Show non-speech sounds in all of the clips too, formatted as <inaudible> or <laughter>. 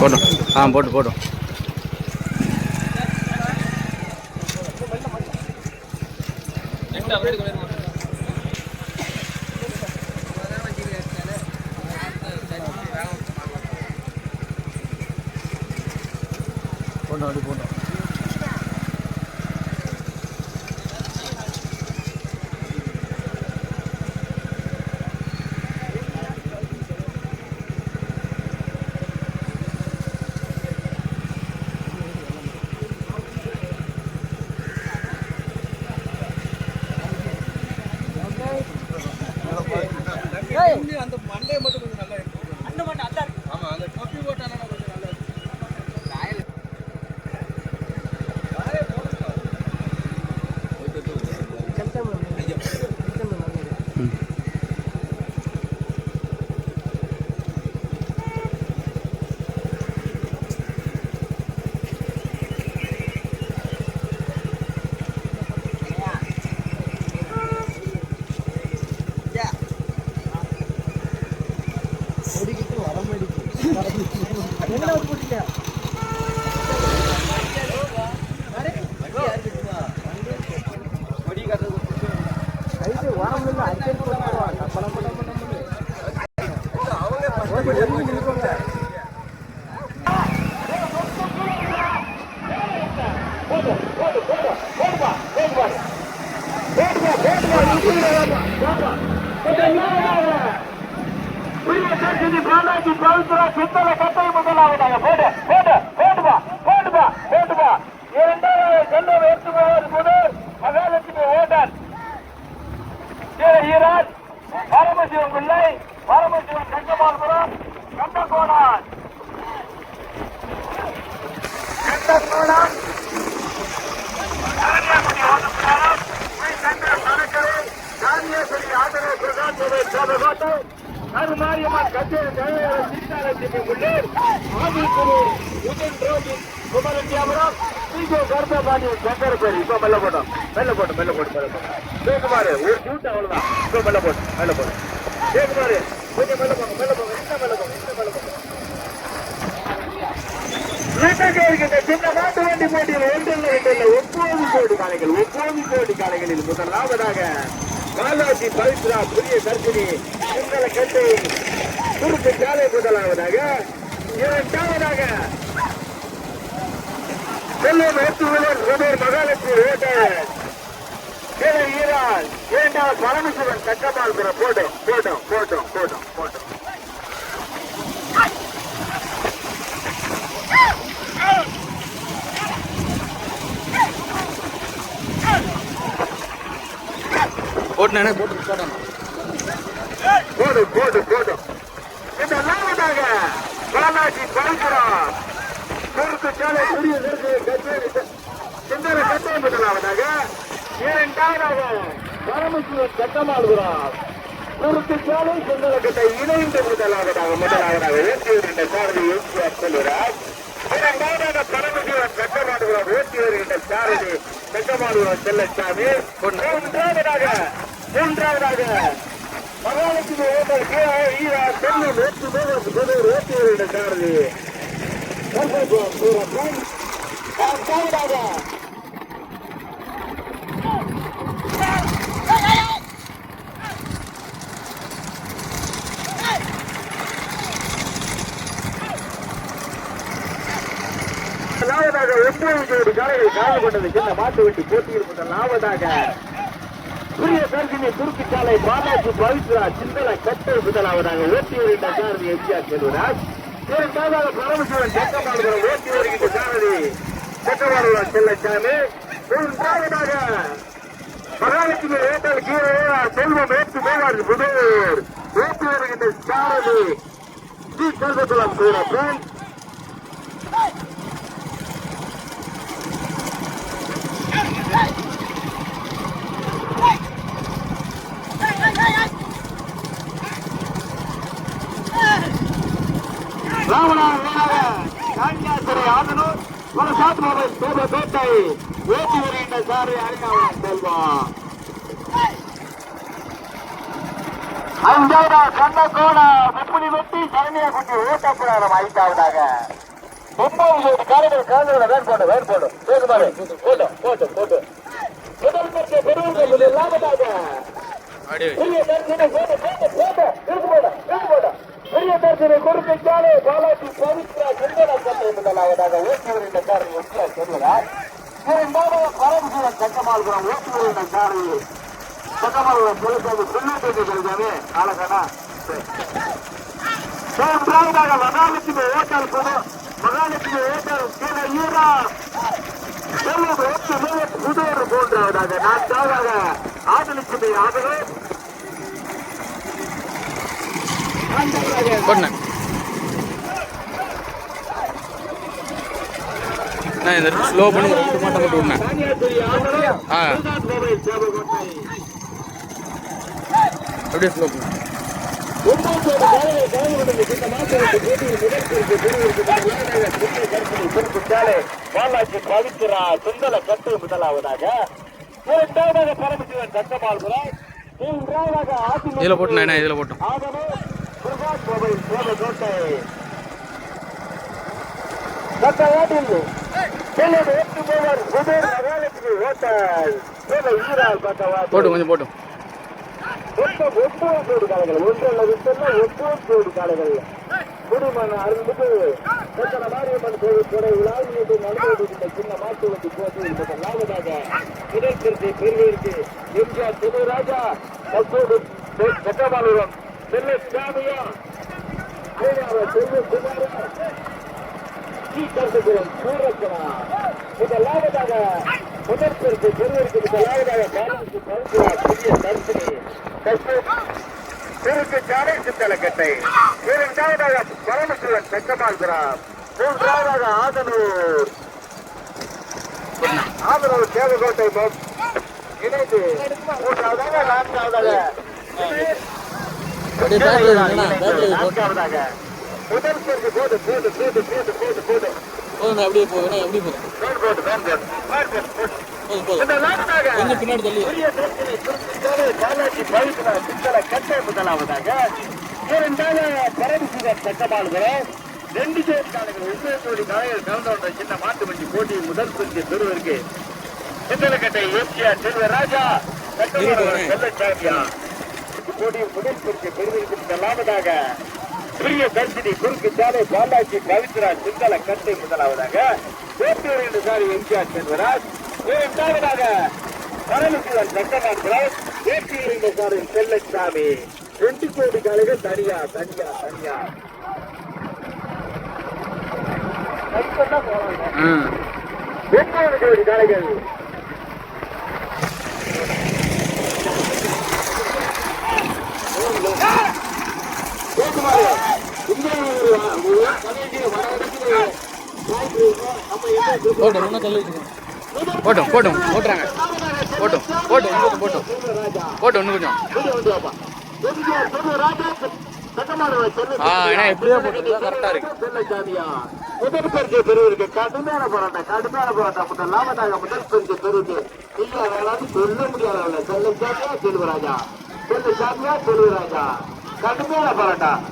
போட்டோம் ஆ போட்டு போட்டோம் போட்டோம் அப்படி போட்டோம் ஆதரவு கச்சேரி சீதாலட்சுமி உள்ளூர் ஆதிக்குரு உதன் ரோஜி குமரண்டியாபுரம் ஸ்ரீஜோ கர்ப்பபாண்டியன் சங்கரபேரி இப்போ மெல்ல போட்டோம் மெல்ல போட்டோம் மெல்ல போட்டு மெல்ல போட்டோம் ஜெயக்குமார் ஒரு ஷூட் அவ்வளவுதான் இப்போ மெல்ல போட்டு மெல்ல போட்டு ஜெயக்குமார் கொஞ்சம் மெல்ல போங்க மெல்ல போங்க இன்னும் மெல்ல போங்க இன்னும் மெல்ல போங்க வீட்டுக்கு இருக்கின்ற சின்ன மாட்டு வண்டி போட்டியில் ஒன்றில் ஒன்பது கோடி ஒன்பது கோடி முதலாவதாக பாலாஜி பவித்ரா புதிய கர்ப்பிணி சிங்கள கட்டை குறுக்கு சாலை முதலாவதாக இரண்டாவதாக செல்வம் ஏற்றுவதன் ருபேர் மகாலட்சுமி ஓட்டர் ஈரால் இரண்டாவது பரமசிவன் தக்கமால்புரம் போட்டோம் போட்டோம் போட்டோம் போட்டோம் போட்டோம். போட்டுனே போட்டு போட்டோம் போடு போடு போடு. இந்த நாளாக பாலாஜி பவித்ரம் குறுக்கு சாலை புதிய நெருங்கு கச்சேரி முதலாவதாக இரண்டாவதாக பரமசிவன் சட்டமாடுகிறார் குறுக்கு சாலை சிந்தர கட்டை இணைந்து முதலாவதாக முதலாவதாக வெற்றி வருகின்ற சாரதி எம்ஜிஆர் செல்வராஜ் இரண்டாவதாக பரமசிவன் சட்டமாடுகிறார் ஓட்டி வருகின்ற சாரதி சட்டமாடுகிறார் செல்லச்சாமி மூன்றாவதாக மூன்றாவதாக மகாலட்சுமி ஓட்டல் கீழே ஈரா செல்வம் ஏற்று போவது புதூர் ஓட்டி வருகின்ற சாரதி கர்ப்பபுரம் சூரப்பன் நான்காவதாக முதலாவதாக ஒன்பது காலையில் கலந்து கொண்டது சின்ன மாட்டு வண்டி போட்டியில் முதலாவதாக புதிய கர்ப்பிணி துருக்கி சாலை பாலாஜி பவித்ரா சிந்தல கட்டை முதலாவதாக ஓட்டி வருகின்ற சாரதி எம்ஜிஆர் செல்வராஜ் இரண்டாவதாக பரமசிவன் செக்கமாடுகிற ஓட்டி வருகின்ற சாரதி செக்கமாடுகிறார் செல்லச்சாமி. மூன்றாவதாக மகாலட்சுமி ஏட்டல் கீழே செல்வம் ஏற்று மேலாடு புதூர். ஓட்டி வருகின்ற சாரதி ஸ்ரீ கல்வகுலம் சூரப்பன் ஒரு சாத்மாவை சோப பேட்டை ஓட்டி வருகின்ற சாரி அரிநாவன் செல்வம் அஞ்சாவது கண்ணக்கோட முப்படி வெட்டி சரணியா குட்டி ஓட்டப்புறாரம் ஐந்தாவதாக ஒன்பது காலையில் காலையில் வேன் போடு வேன் போடு. போதுமாறு போட்டு போட்டு போட்டு. முதல் பெறுவது முதலாவதாக அப்படியே பெரிய தரிசனை போட்டு போட்டு போட்டு. இருக்கு போட இருக்கு போட. பெரிய தரிசனை கொடுக்க சாலை பாலாஜி சுந்தர சட்டை முதலாவதாக ஓட்டி வருகின்ற காரணம் ஒற்றியா இரண்டாவது பரமசிவன் சட்டமாள்புரம் காரணம் சட்டமாள்புரம் பொலிசாமி சொல்லிட்டு கிடைக்காமே ஆலகனா மூன்றாவதாக மகாலட்சுமி ஓட்டால் போது மகாலட்சுமி ஓட்டால் கீழே ஈரா செல்வது ஒத்து நான்காவதாக ஆதரவு போட்டுண்ணே அண்ணா இந்த ஸ்லோ பண்ணி ஒரு மாட்டம் மட்டும் விடுண்ணே ஆ. அப்படியே ஸ்லோ பண்ணு. பாலாஜி பவித்ரா சுந்தல கட்டு முதலாவதாக இரண்டாவதாக பரமசிவன் மூன்றாவதாக இதில் போட்டோம் ஆகவே பிரகாஷ் மொபைல் சேவகோட்டை செல்லது எட்டு போவர் புதூர் மகாலட்சுமி ஹோட்டல் சேவை ஈரால் கட்டவாட்டி போட்டு கொஞ்சம் போட்டும் ஒன்பது கோடி காலைகள் ஒன்று அல்லது ஒன்பது கோடி காலைகள் குடிமன் அருள்மிகு சக்கர மாரியம்மன் கோவில் துறை விழாவிலிருந்து நடந்துகிட்டு சின்ன மாட்டு வண்டி போட்டி முதலாவதாக முதற்கருத்தை பெறுவதற்கு எம்ஜிஆர் திருராஜா தற்போது சட்டமாலுரம் செல்ல சாமியா ஸ்ரீ கருத்துக்குளம் சூரக்கனா முதலாவதாக முதற்கருத்தை பெறுவதற்கு முதலாவதாக பாலாஜி பரசுரா புதிய தரிசனி திருக்கு சாலை சித்தலக்கட்டை இரண்டாவதாக பரமசிவன் செக்கமாள்கிறார் மூன்றாவதாக ஆதனூர் ஆதனூர் சேவகோட்டை மொ- இணைந்து மூன்றாவதாக நான்காவதாக நான்காவதாக முதல் பேருக்கு போது போது போது போது போது போது போதுண்ணே அப்படியே போதுண்ணே எப்படி போதும் போட்டு போட்டு போட்டு போட்டு போதும் போதும் கொஞ்சம் பின்னாடி தள்ளி பாலாஜி சித்தல கட்டை முதலாவதாக சட்டமாளுகிறோம் ரெண்டு ஜோடி காலைகள் ஒவ்வொரு ஜோடி கலந்தோன்ற சின்ன மாட்டு வண்டி போட்டி முதல் பரிசு பெறுவதற்கு சித்தலக்கட்டை எம்ஜிஆர் செல்வராஜா கட்டமாளுகிறோம் செல்லச்சாமியா போட்டியில் முதல் பரிசு பெறுவதற்கு முதலாவதாக பெரிய தரிசனி குறுக்கு சாலை பாலாஜி பவித்ரா சிந்தல கட்டை முதலாவதாக வேட்டூர் என்று சாரி எம்ஜிஆர் செல்வராஜ் இரண்டாவதாக பரமசிவன் சட்டநாட்களால் வேட்டூர் என்ற சாரி செல்லச்சாமி. ரெண்டு கோடி காலைகள் தனியா தனியா தனியா. ஒன்பது கோடி காலைகள் கேக்குமாறு இங்கே ஒரு ஒரு கதைக்கு வர இடத்துல போட்டோம் இன்னும் தள்ளி வச்சுக்கோங்க போட்டும் போட்டும் போட்டுறாங்க போட்டோம் போட்டோம் இன்னும் போட்டோம் போட்டோம் இன்னும் கொஞ்சம் ஆ போட்டு கரெக்டாக இருக்கு முதல் பரிசு பெறுவதற்கு கடுமையான போராட்டம் கடுமையான போராட்டம் முதல் முதல் பெறுவது சொல்ல முடியாத செல்வராஜா செல்வராஜா கடுமையான போராட்டம்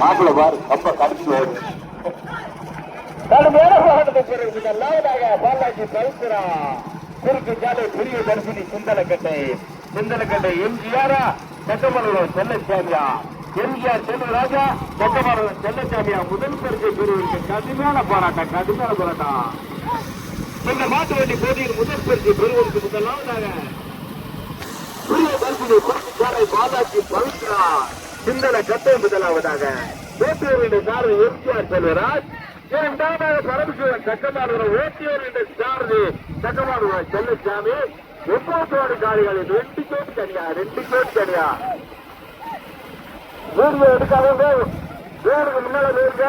மாப்பிள்ள பாரு ரொம்ப கடுமையான ஓடு கடுமையான போராட்டத்தை பெறுவது முதல் லாபத்தாக பாலாஜி பவித்ரா. குறுக்கு சாலை பெரிய தரிசனி சுந்தரக்கட்டை. சுந்தரக்கட்டை எம்ஜிஆரா சட்டமன்றம் செல்லச்சாமியா. எம்ஜிஆர் செல்வராஜா சட்டமன்றம் செல்லச்சாமியா. முதல் பரிசை பெறுவதற்கு கடுமையான போராட்டம் கடுமையான போராட்டம். இந்த மாட்டு வண்டி போட்டியில் முதல் பரிசை பெறுவதற்கு முதலாவதாக புதிய தரிசனி குறுக்கு சாலை பாலாஜி பவித்ரா. சிந்தன கட்டை முதலாவதாக. ஓட்டியூர் என்ற சாரதி எம்ஜிஆர் செல்வராஜ். இரண்டாவது பரமசிவன் சக்கமாடுகிற ஓட்டியூர் என்ற சாரதி சக்கமாடுகிற செல்லசாமி. ஒன்பது காரிகளில் ரெண்டு கோடி தனியா ரெண்டு கோடி தனியா. வீடியோ எடுக்காதவங்க வேறுக்கு முன்னால போயிருக்க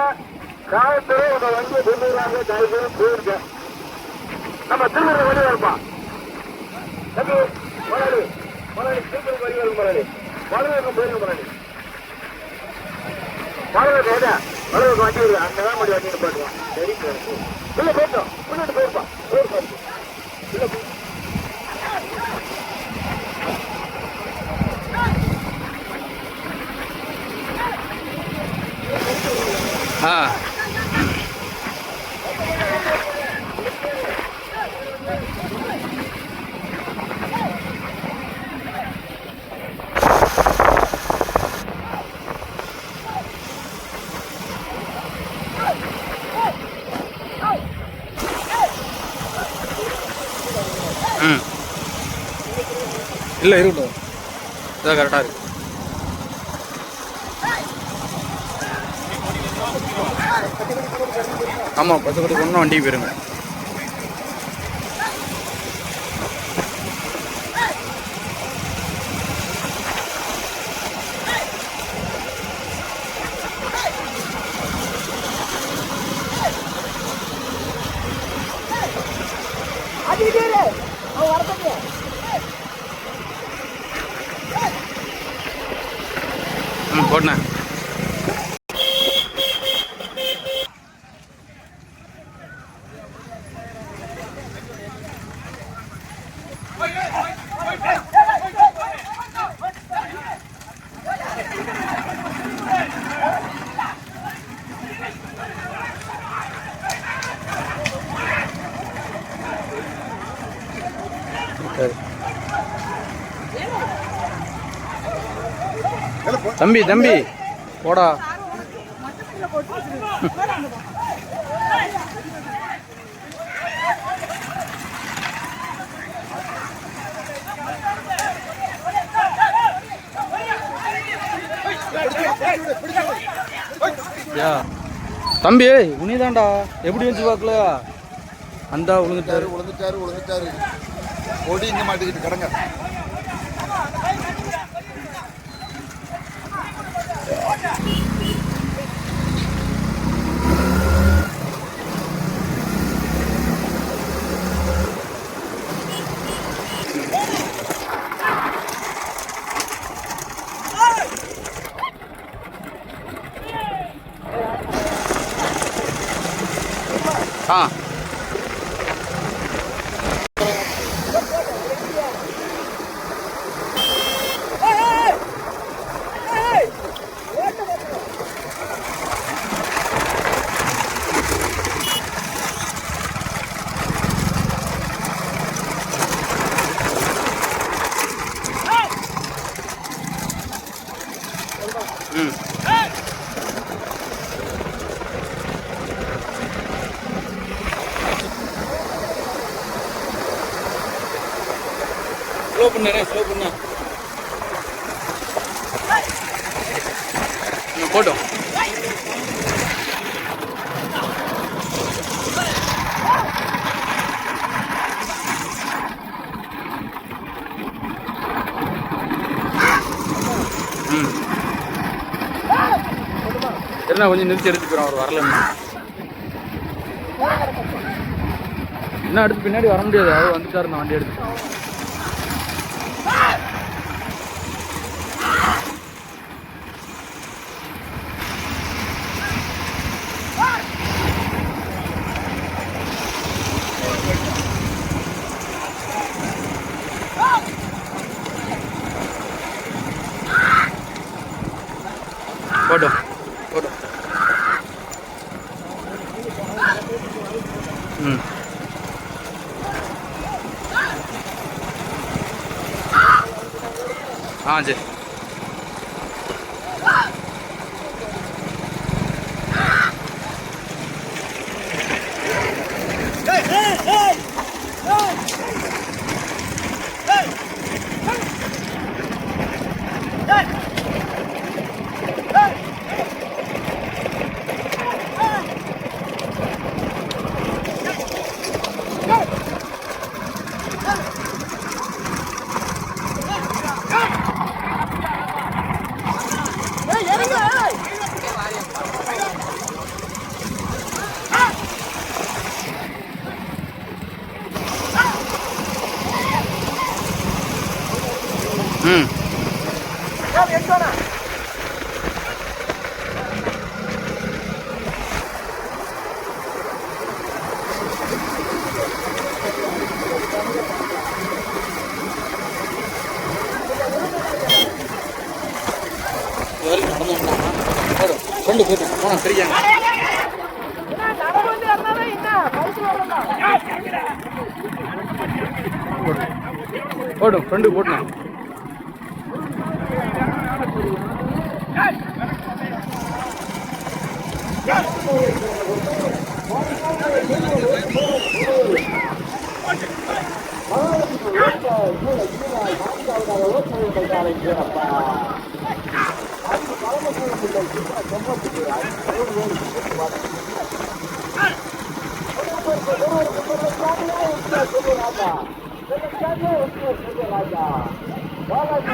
காவல்துறை உங்க வண்டியை கொண்டுறாங்க தயவு போயிருக்க நம்ம திருமண வெளியே இருப்பான் மரணி சீக்கிரம் வரிகள் மரணி மரணம் போயிருங்க மரணி மரணம் போதா மரணம் வண்டி இல்லை அங்கதான் மணி வண்டி போட்டுவான் சரி உள்ள போட்டோம் முன்னாடி போயிருப்பா. போயிருப்பா உள்ள போ. ஆ. இல்லை இருக்கட்டும் இதான் கரெக்டாக இருக்கு. ஆமாம் பத்து பத்து ஒன்றும் வண்டிக்கு போயிருங்க. ம் போட்டேன் தம்பி தம்பி. போடா. யா. தம்பி உனிதான்டா எப்படி வந்து பார்க்கல? அந்த விழுந்துட்டாரு விழுந்துட்டாரு விழுந்துட்டாரு ஓடி இங்க மாட்டிக்கிட்டு கிடங்க. ஆ ம் ஸ்லோ பண்ணு ஸ்லோ பண்ணு ம், போட்டோம் ம் என்ன கொஞ்சம் நிறுத்தி எடுத்துக்கிறோம் அவர் வரலன்னா என்ன அடுத்து பின்னாடி வர முடியாது அவர் வந்துட்டாரு நான் வண்டி எடுத்து போட்டோம் போட்டோம் ம் ஆ சரி ம் ராஜா பாலாஜி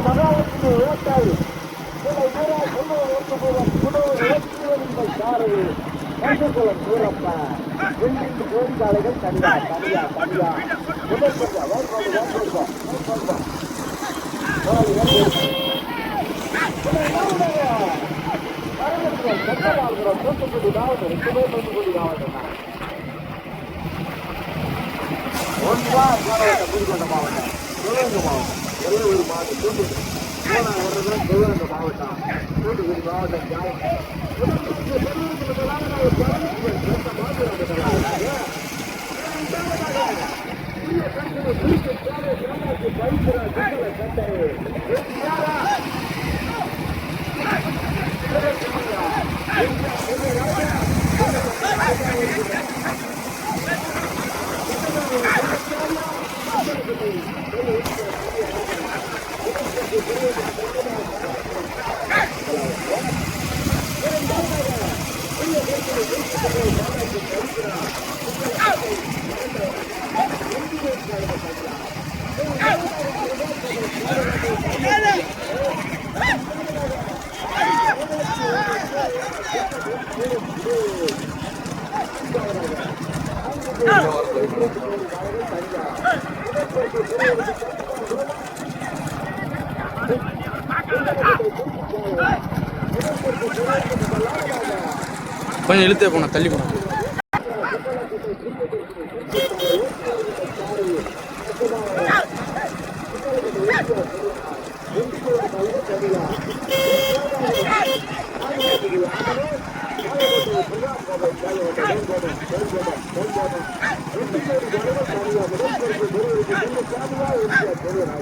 மகாலட்சுமி ஓட்டாள் கோரிக்காலைகள் தனியா தனியா தனியா முதல் பக்கம் வேறு பக்கம் வேறு பக்கம் தூத்துக்குடி மாவட்டம் ரெண்டுமே தூத்துக்குடி மாவட்டம் தான் ஒன்றா மாவட்டம் புதுக்கோட்டை மாவட்டம் சிவகங்கை மாவட்டம் வெள்ளூர் மாவட்டம் தூத்துக்குடி மூணாவது வர்றது சிவகங்கை மாவட்டம் தூத்துக்குடி மாவட்டம் ஜாய் கொஞ்சம் இழுத்தே போன தள்ளி போனேன்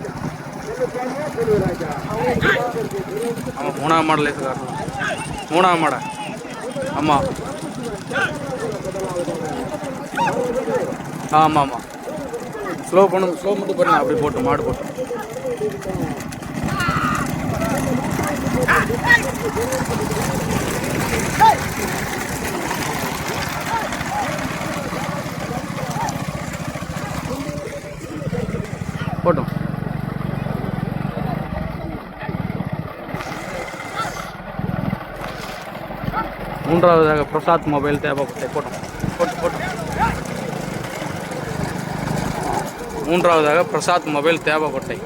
<laughs> மூணாம் மாடல் காரணம் மூணாம் மாடல். ஆமாம் ஆமாம் ஆமாம் ஸ்லோ பண்ணு ஸ்லோ மட்டும் பண்ணு அப்படி போட்டு மாடு போட்டு. போட்டோம் மூன்றாவதாக பிரசாத் மொபைல் தேவைப்பட்டை போட்டோம். போட்டு போட்டோம் மூன்றாவதாக பிரசாத் மொபைல் தேவைப்பட்டை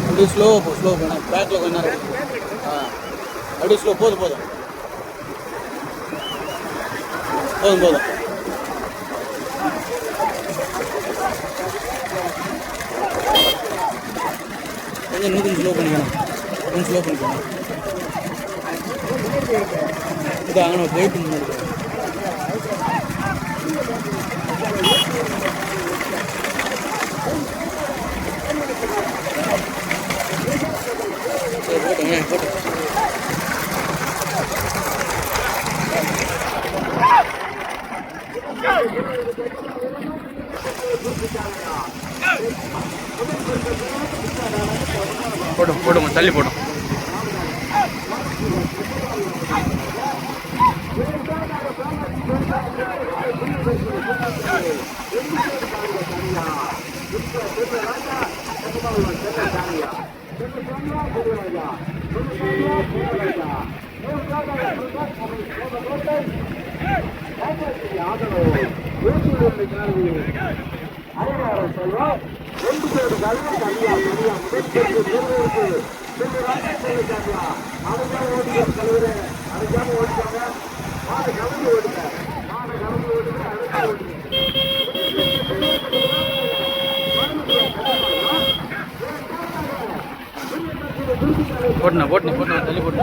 அப்படியே ஸ்லோவாக போ ஸ்லோ போனேன் பேக்கில் கொஞ்ச நேரம் ஆ. அப்படியே ஸ்லோ போதும் போதும். போதும் போதும். கொஞ்சம் இன்னும் ஸ்லோ பண்ணிக்கணும் கொஞ்சம் ஸ்லோ பண்ணிக்கணும் இது அங்கே போயிட்டு முன்னாடி சரி போட்டு போடும் போடும் தள்ளி போடும் போட்டுண்ணா போட்டுண்ணா போட்டுண்ணா தள்ளி போட்டு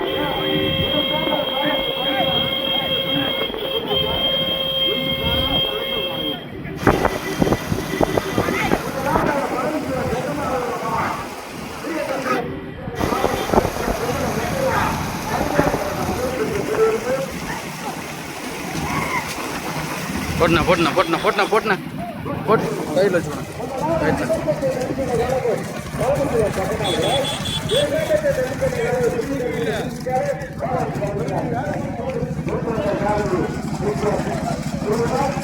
போட்டுண்ணா போட்டுண்ணா போட்டுண்ணா போட்டுண்ணா போட்டுண்ணா போட்டு. கையில் வச்சுக்கணும் ரைட்டில் வண்டி